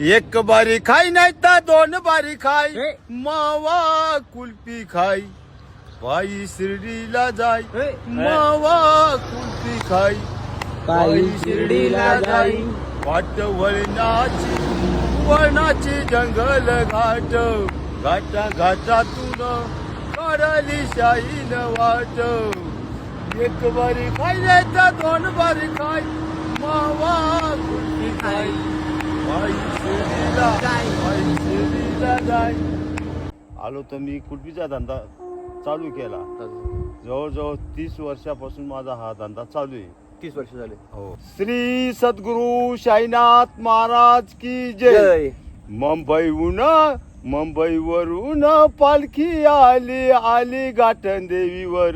एक बारी खाई नाही तर दोन बारी खाई. मावा कुल्फी खाई. पायी शिर्डीला हे. मावा कुल्फी खाई. पायी शिर्डीला जाई. वाट वळणाची वळणाची जंगल घाट. घाटा घाटातून काढली शाहीन वाट. एक बारी खाई नाही तर दोन बारी खाई. मावा कुल्फी खाई. आलो तर मी कुल्फीचा धंदा चालू केला. जवळजवळ तीस वर्षापासून माझा हा धंदा चालू आहे. तीस वर्ष झाले. हो. श्री सद्गुरु साईनाथ महाराज की जय. जय. मुंबईहून मुंबईवरून पालखी आली आली गाठण देवीवर.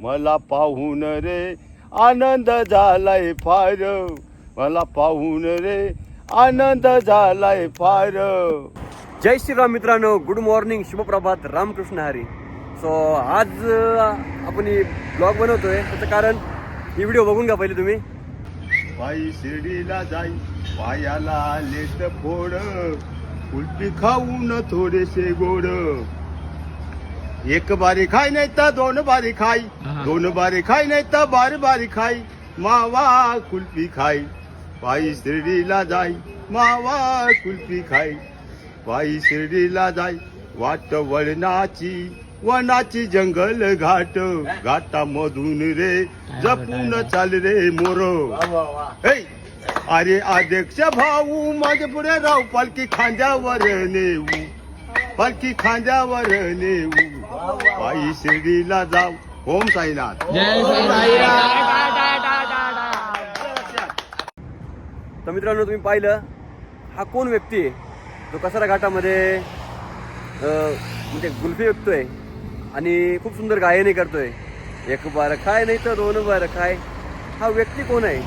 मला पाहून रे आनंद झालाय फार. मला पाहून रे आनंद झालाय फार. जय श्रीराम मित्रांनो गुड मॉर्निंग शुभप्रभात रामकृष्ण हरी. सो आज आपण ब्लॉग बनवतोय. त्याचं कारण ही व्हिडिओ बघून घ्या पहिले तुम्ही. पायी शिर्डीला जाई पायाला आले तर फोड. कुल्फी खाऊन थोडेसे गोड. एक बारी खाय नाही तर दोन बारी खाई दोन बारी खाय नाही तर बारी बारी खाई मावा कुल्फी खाई पायी शिर्डीला जाई मावा कुल्फी खाई. पायी शिर्डीला जाई वाट वळणाची वनाची जंगल घाट. घाटामधून रे जपून चाल रे मोर. अरे अध्यक्ष भाऊ माझे पुढे राव पालखी खांद्यावर नेऊ. पालखी खांद्यावर नेऊ. पायी शिर्डीला जाऊ. ओम साईनाथ. तर मित्रांनो तुम्ही पाहिलं हा कोण व्यक्ती आहे? जो कसारा घाटामध्ये म्हणजे गुल्फी विकतोय आणि खूप सुंदर गायनही करतोय. एक बार खाय नाही तर दोन बार खाय. हा व्यक्ती कोण आहे?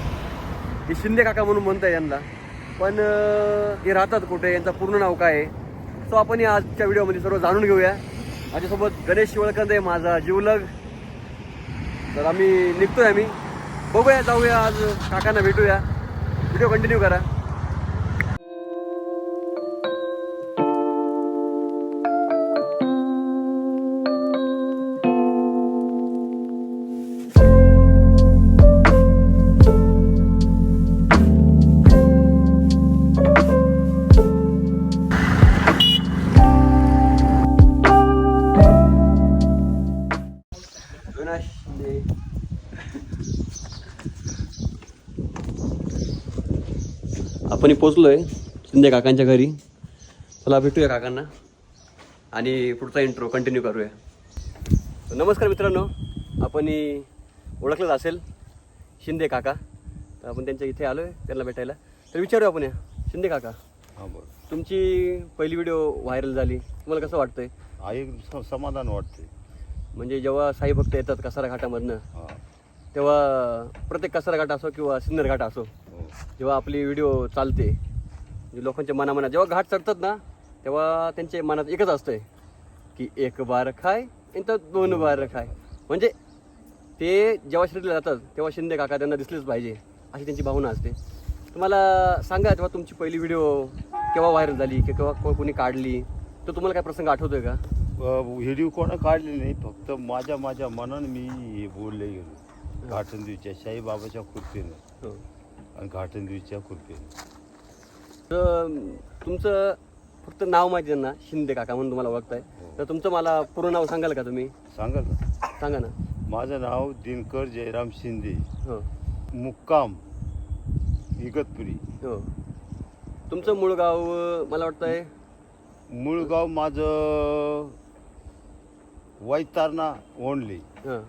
हे शिंदे काका म्हणून म्हणताय यांना. पण हे राहतात कुठे? यांचं पूर्ण नाव काय आहे? सो आपण या आजच्या व्हिडिओमध्ये सर्व जाणून घेऊया. माझ्यासोबत गणेश शिवळकंद आहे माझा जीवलग. तर आम्ही निघतोय आम्ही. बघूया जाऊया आज. काकांना भेटूया. व्हिडिओ कंटिन्यू करा. आपण पोचलोय शिंदे काकांच्या घरी. चला भेटूया काकांना. आणि पुढचा इंट्रो कंटिन्यू करूया. नमस्कार मित्रांनो आपण ओळखलंच असेल शिंदे काका. तर आपण त्यांच्या इथे आलोय त्यांना भेटायला. तर विचारूया आपण या. शिंदे काका हा बरं तुमची पहिली व्हिडिओ व्हायरल झाली. तुम्हाला कसं वाटतंय? आई स- समाधान वाटते म्हणजे जेव्हा साई भक्त येतात कसारा घाटामधनं तेव्हा प्रत्येक कसारा घाट असो किंवा सिन्नर घाट असो जेव्हा आपली व्हिडिओ चालते म्हणजे लोकांच्या मनामनात जेव्हा घाट चढतात ना तेव्हा त्यांच्या मनात एकच असतंय की एक बार खाय तर दोन बार खाय. म्हणजे ते जेव्हा शिर्डीला जातात तेव्हा शिंदे काका त्यांना दिसलेच पाहिजे अशी त्यांची भावना असते. तुम्हाला सांगा तेव्हा तुमची पहिली व्हिडिओ केव्हा व्हायरल झाली की केव्हा कोणी काढली तर तुम्हाला काय प्रसंग आठवतोय का? व्हिडिओ कोणा काढले नाही फक्त माझ्या माझ्या मनानं मी हे बोलले गेलो. घाटंदीच्या साईबाबाच्या कृपेनं. हो. आणि घाटंदीच्या कृपेनं तर तुमचं फक्त नाव माहिती आहे ना शिंदे काका म्हणून तुम्हाला ओळखताय. तर तुमचं मला पूर्ण नाव सांगाल का तुम्ही? सांगा ना. सांगा ना. माझं नाव दिनकर जयराम शिंदे. हो. मुक्काम इगतपुरी. हो. तुमचं मूळ गाव अं, मला वाटतंय? मूळ गाव माझं वैतारणा ओणली हां.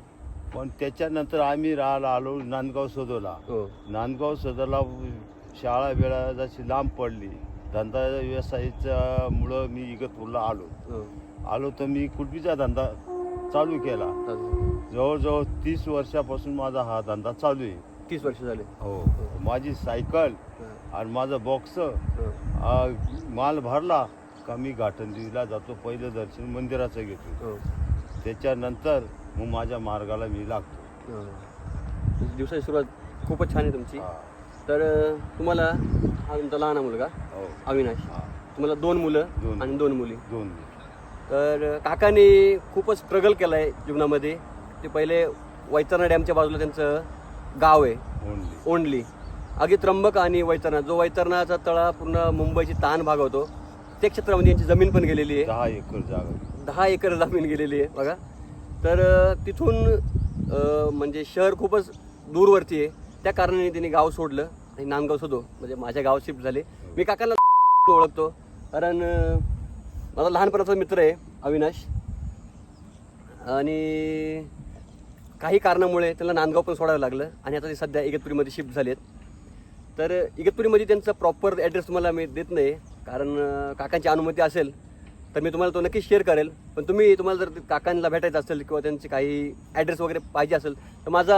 पण त्याच्यानंतर आम्ही राहायला आलो नांदगाव सदोला हो. नांदगाव सदरला शाळा वेळा जशी लांब पडली. धंदा व्यवसायाच्या मुळं मी इगतपूरला आलो. हो. आलो तर मी कुल्फीचा धंदा चालू केला. चालेल. जवळजवळ तीस वर्षापासून माझा हा धंदा चालू आहे. तीस वर्ष झाले. हो. माझी सायकल हां. आणि माझं बॉक्स हो. माल भरला का मी घाटंदीला जातो पहिलं दर्शन मंदिराचं घेतो. हो. त्याच्यानंतर मग माझ्या मार्गाला मी लागतो. हो. दिवसाची सुरुवात खूपच छान आहे तुमची. हा. तर अं, तुम्हाला हा तुमचा लहान मुलगा हो. अविनाश. हा. तुम्हाला दोन मुलं दोन. आणि दोन मुली. दोन तर काकांनी खूपच स्ट्रगल केलं आहे जीवनामध्ये. ते पहिले वैतरणा डॅमच्या बाजूला त्यांचं गाव आहे. ओनली ओंडली. अगदी त्र्यंबक आणि वैतरणा. जो वैतरणाचा तळा पूर्ण मुंबईची ताण भाग होतो त्या क्षेत्रामध्ये यांची जमीन पण गेलेली आहे. दहा एकर जागा. दहा एकर जमीन गेलेली आहे. बघा. तर तिथून म्हणजे शहर खूपच दूरवरती आहे. त्या कारणाने त्यांनी गाव सोडलं आणि नांदगाव सुद्धा म्हणजे माझ्या गावात शिफ्ट झाले. मी काकाला ओळखतो. कारण माझा लहानपणाचा मित्र आहे अविनाश. आणि काही कारणामुळे त्यांना नांदगाव पण सोडावं लागलं आणि आता ते सध्या इगतपुरीमध्ये शिफ्ट झाले आहेत तर इगतपुरीमध्ये त्यांचा प्रॉपर ॲड्रेस तुम्हाला मी देत नाही कारण काकांची अनुमती असेल तर मी तुम्हाला तो नक्की शेअर करेल. पण तुम्ही तुम्हाला जर काकांना भेटायचं असेल किंवा त्यांचे काही ॲड्रेस वगैरे पाहिजे असेल तर माझा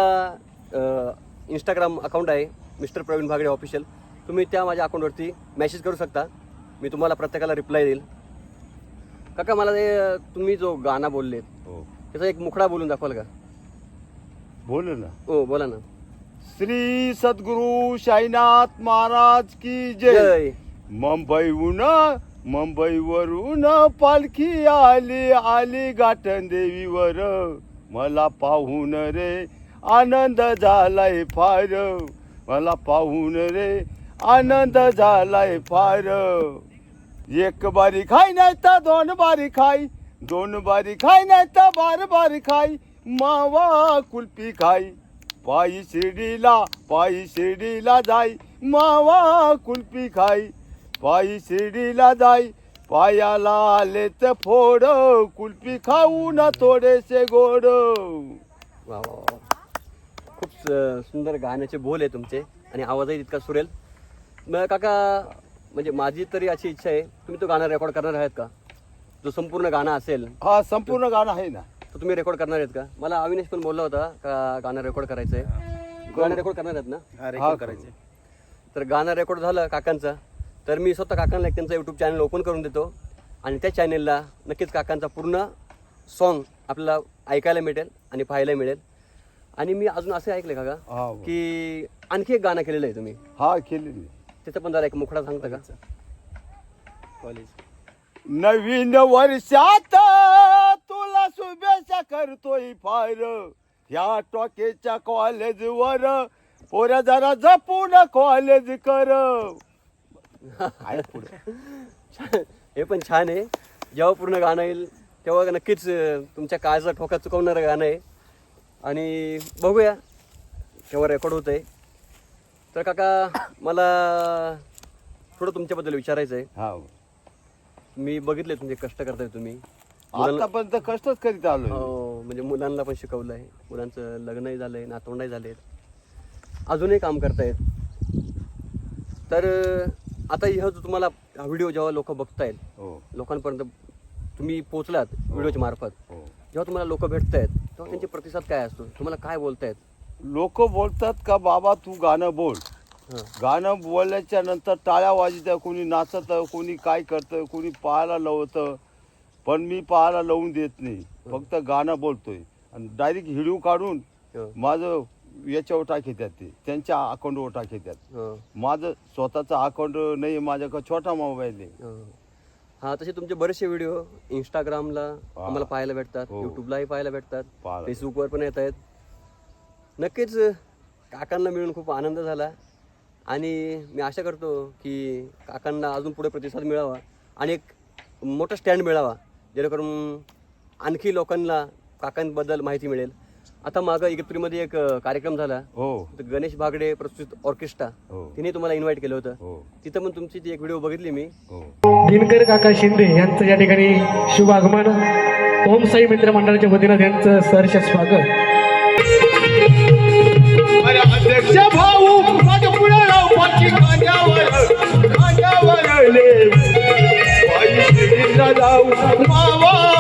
इंस्टाग्राम अकाउंट आहे मिस्टर प्रवीण भागडे ऑफिशियल तुम्ही त्या माझ्या अकाउंटवरती मेसेज करू शकता. मी तुम्हाला प्रत्येकाला रिप्लाय देईल. काका मला ते तुम्ही जो गाणं बोललेत हो. त्याचा एक मुखडा बोलून दाखवाल का? बोल ना. हो बोला ना. श्री सद्गुरु साईनाथ महाराज की जय. जय. मुंबईहून मुंबईवरून पालखी आली आली गाठण देवीवर. मला पाहून रे आनंद झालाय फार. मला पाहून रे आनंद झालाय फार. एक बारी खाय नाही तर दोन बारी खाई दोन बारी खाय नाही तर बार बारी खाई मावा कुल्फी खाय. पायी शिर्डीला पायी शिर्डीला जाई मावा कुल्फी खाय. पायी शिर्डीला जाय पायाला आले तर फोड. कुल्फी खाऊ ना थोडेसे गोड. वा वा वा. खूप स- सुंदर गाण्याचे बोल आहे तुमचे आणि आवाजही तितका सुरेल. मग काका म्हणजे माझी तरी अशी इच्छा आहे तुम्ही तो गाणं रेकॉर्ड करणार आहेत का? जो संपूर्ण गाणं असेल. हा संपूर्ण गाणं आहे ना. तर तुम्ही रेकॉर्ड करणार आहेत का? मला अविनेश पण बोलला होता का गाणं रेकॉर्ड करायचं आहे गाणं रेकॉर्ड करणार आहेत ना? हा करायचे तर गाणं रेकॉर्ड झालं काकांचं. तर मी स्वतः काकांना एक त्यांचा यूट्यूब चॅनल ओपन करून देतो. आणि त्या चॅनेलला नक्कीच काकांचा पूर्ण सॉन्ग आपल्याला ऐकायला मिळेल आणि पाहायला मिळेल. आणि मी अजून असं ऐकलं काका हा की आणखी एक गाणं केलेलं आहे तुम्ही. हा केलेली त्याचं पण जरा एक मुखडा सांगता का? नवीन वर्षात तुला शुभेच्छा करतोय फार. ह्या टॉकेच्या कॉलेजवर पोऱ्या जरा जपून कॉलेज कर. काय पुढे. छान. हे पण छान आहे. जेव्हा पूर्ण गाणं येईल तेव्हा नक्कीच तुमच्या काळजा ठोका चुकवणारं गाणं आहे. आणि बघूया केव्हा रेकॉर्ड होत आहे तर काका मला थोडं तुमच्याबद्दल विचारायचं आहे हा मी बघितले तुमचे कष्ट करताय तुम्ही. मुलांना- आतापर्यंत कष्टच करीत आलोय. हो म्हणजे मुलांना पण शिकवलं आहे मुलांचं लग्नही झालंय नातवंडही झालेत. अजूनही काम करतायत. तर अं, आता ह्या जो तुम्हाला हा व्हिडिओ जेव्हा लोक बघतायत हो. लोकांपर्यंत तुम्ही पोहोचलात व्हिडिओच्या मार्फत हो. जेव्हा तुम्हाला लोक भेटतायत तेव्हा त्यांचे प्रतिसाद काय असतो? तुम्हाला काय बोलतायत लोक बोलतात का बाबा तू गाणं बोल. हां. गाणं बोलल्याच्या नंतर टाळ्या वाजत्या कोणी नाचत कोणी काय करतं कोणी पाहायला लावतं पण मी पाहायला लावून देत नाही. फक्त गाणं बोलतोय. आणि डायरेक्ट हिडिओ काढून हो, माझं याच्यावर टाकेत्यात ते. त्यांच्या अकाउंटवर टाकेत्यात हो, माझं स्वतःचं अकाउंट नाही माझ्याकडे छोटा मोबाईल आहे. हो. हा तसे तुमचे बरेचसे व्हिडिओ इंस्टाग्रामला आम्हाला पाहायला भेटतात हो. युट्यूबलाही पाहायला भेटतात पाहायला. फेसबुकवर पण येत आहेत नक्कीच काकांना मिळून खूप आनंद झाला. आणि मी आशा करतो की काकांना अजून पुढे प्रतिसाद मिळावा आणि एक मोठा स्टँड मिळावा जेणेकरून आणखी लोकांना काकांबद्दल माहिती मिळेल. आता मागं इगतपुरीमध्ये एक कार्यक्रम झाला. हो. तर गणेश भागडे प्रस्तुत ऑर्केस्ट्रा. हो. तिने तुम्हाला इन्व्हाइट केलं होतं. हो. तिथं पण तुमची ती एक व्हिडिओ बघितली मी. हो. दिनकर काका शिंदे यांचं या ठिकाणी शुभ आगमन. ओम साई मित्र मंडळाच्या वतीनं त्यांचं सहर्ष स्वागत. अरे अध्यक्ष भाऊ पुढे ले पायी जाऊ मावा.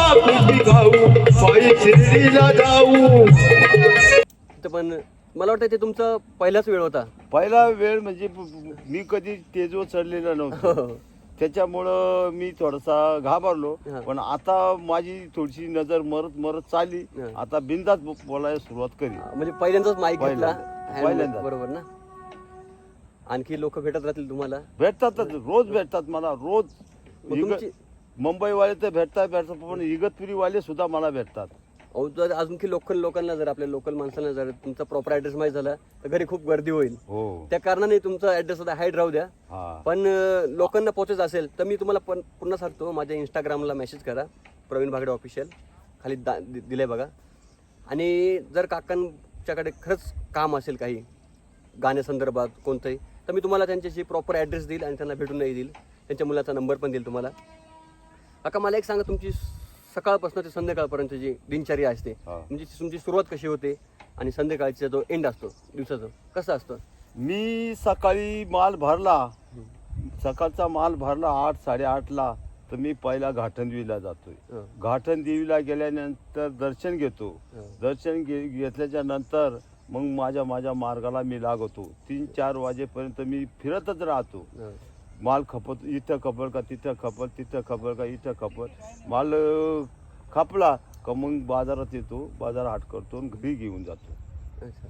शिर्डीला जाऊ. पण मला वाटतं ते तुमचा पहिलाच वेळ होता. पहिला वेळ म्हणजे मी कधी तेजवर चढलेला नव्हतो. त्याच्यामुळं मी थोडासा घाबरलो. हा. पण आता माझी थोडीशी नजर मरत मरत चालली. हा. आता बिंदात बोलायला सुरुवात करी. म्हणजे पहिल्यांदाच माईक घेतला. पहिल्यांदा. Hand पहिल्यांदा. बरोबर ना? आणखी लोक भेटत राहतील तुम्हाला? भेटतातच. रोज भेटतात मला रोज. मग इग- तुमची मुंबईवाले तर भेटतात भेटतात पण इगतपुरीवाले सुद्धा मला भेटतात. अहो जर आणखी लोकल लोकांना जर आपल्या लोकल माणसांना जर तुमचा प्रॉपर ऍड्रेस माहीत झाला तर घरी खूप गर्दी होईल. हो. त्या कारणाने तुमचा ऍड्रेस आता हाईड राहू द्या. हा. पण अं, लोकांना पोहोचायचं असेल तर मी तुम्हाला पण पुन्हा सांगतो माझ्या इंस्टाग्रामला मेसेज करा प्रवीण भागडे ऑफिशियल खाली दा दि- दिलंय बघा. आणि जर काकांच्याकडे खरंच काम असेल काही गाण्यासंदर्भात कोणतंही तर मी तुम्हाला त्यांच्याशी प्रॉपर ॲड्रेस देईल आणि त्यांना भेटूनही देईल. त्यांच्या मुलाचा नंबर पण देईल तुम्हाला. काका मला एक सांगा तुमची सकाळपासून ते संध्याकाळपर्यंत जी दिनचर्या असते हा. म्हणजे तुमची सुरुवात कशी होते आणि संध्याकाळचा जो एंड असतो दिवसाचं कसं असतं मी सकाळी माल भरला सकाळचा माल भरला आठ साडेआठला तर मी पहिला घाटनदेवीला जातोय हं. घाटनदेवीला गेल्यानंतर दर्शन घेतो हं. दर्शन घे घेतल्याच्या नंतर मग माझ्या माझ्या मार्गाला मी लागतो तीन चार वाजेपर्यंत मी फिरतच राहतो हं. माल खपत इथं खपल का तिथं खपल तिथं खपल का इथं खपल. माल खपला का मग बाजारात येतो बाजार हाट करतो आणि घरी घेऊन जातो. अच्छा.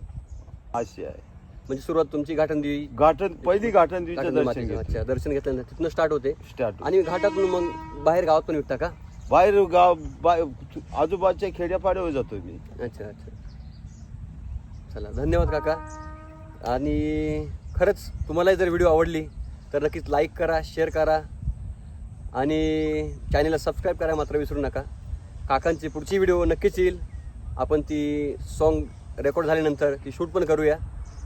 अशी आहे. म्हणजे सुरुवात तुमची घाटनदेवी घाटन पहिली घाटनदेवीचं घाटनदेवी दर्शन अच्छा दर्शन घेतल्यानंतर तिथनं स्टार्ट होते. स्टार्ट आणि घाटातून मग बाहेर गावात पण विकता का? बाहेर गाव बाय आजूबाजूच्या खेड्यापाड्यावर जातो मी. अच्छा अच्छा. चला धन्यवाद काका. आणि खरंच तुम्हालाही जर व्हिडिओ आवडली तर नक्कीच लाईक करा शेअर करा आणि चॅनेलला सबस्क्राईब करा मात्र विसरू नका. काकांची पुढची व्हिडिओ नक्कीच येईल. आपण ती सॉन्ग रेकॉर्ड झाल्यानंतर ती शूट पण करूया.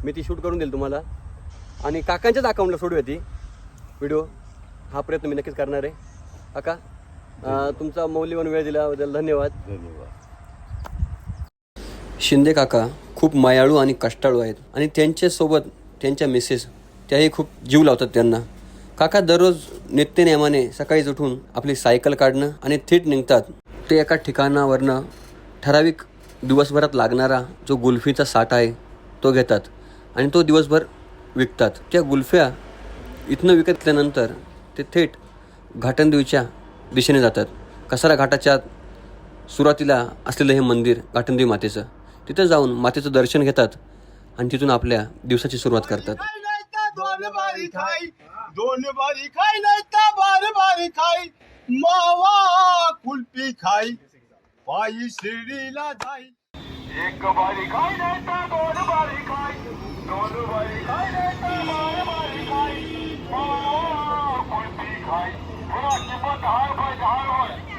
मी ती शूट करून देईल तुम्हाला. आणि काकांच्याच अकाउंटला सोडूया ती व्हिडिओ हा प्रयत्न मी नक्कीच करणार आहे. काका तुमचा मौल्यवान वेळ दिल्याबद्दल धन्यवाद. धन्यवाद. शिंदे काका खूप मायाळू आणि कष्टाळू आहेत. आणि त्यांच्यासोबत त्यांच्या मिसेस त्याही खूप जीव लावतात त्यांना. काका दररोज नित्यनेमाने सकाळीच उठून आपली सायकल काढणं आणि थेट निघतात. ते एका ठिकाणावरनं ठराविक दिवसभरात लागणारा जो गुल्फीचा साठा आहे तो घेतात आणि तो दिवसभर विकतात. त्या गुल्फ्या इथनं विकतल्यानंतर ते थेट घाटनदेवीच्या दिशेने जातात. कसारा घाटाच्या सुरुवातीला असलेलं हे मंदिर घाटनदेवी मातेचं तिथं जाऊन मातेचं दर्शन घेतात आणि तिथून आपल्या दिवसाची सुरुवात करतात. बार नाही बारी खाई दोन बारी खाई नाही तर बार बारी खाई. मावा कुल्फी खाई पायी शिर्डीला जाई. एक बारी खाई नाही तर दोन बारी खाई. दोन बारी खाई नाही तर बार बारी खाई. मावा कुल्फी खाई. पुन्हा किंमत हार पाय हार होय.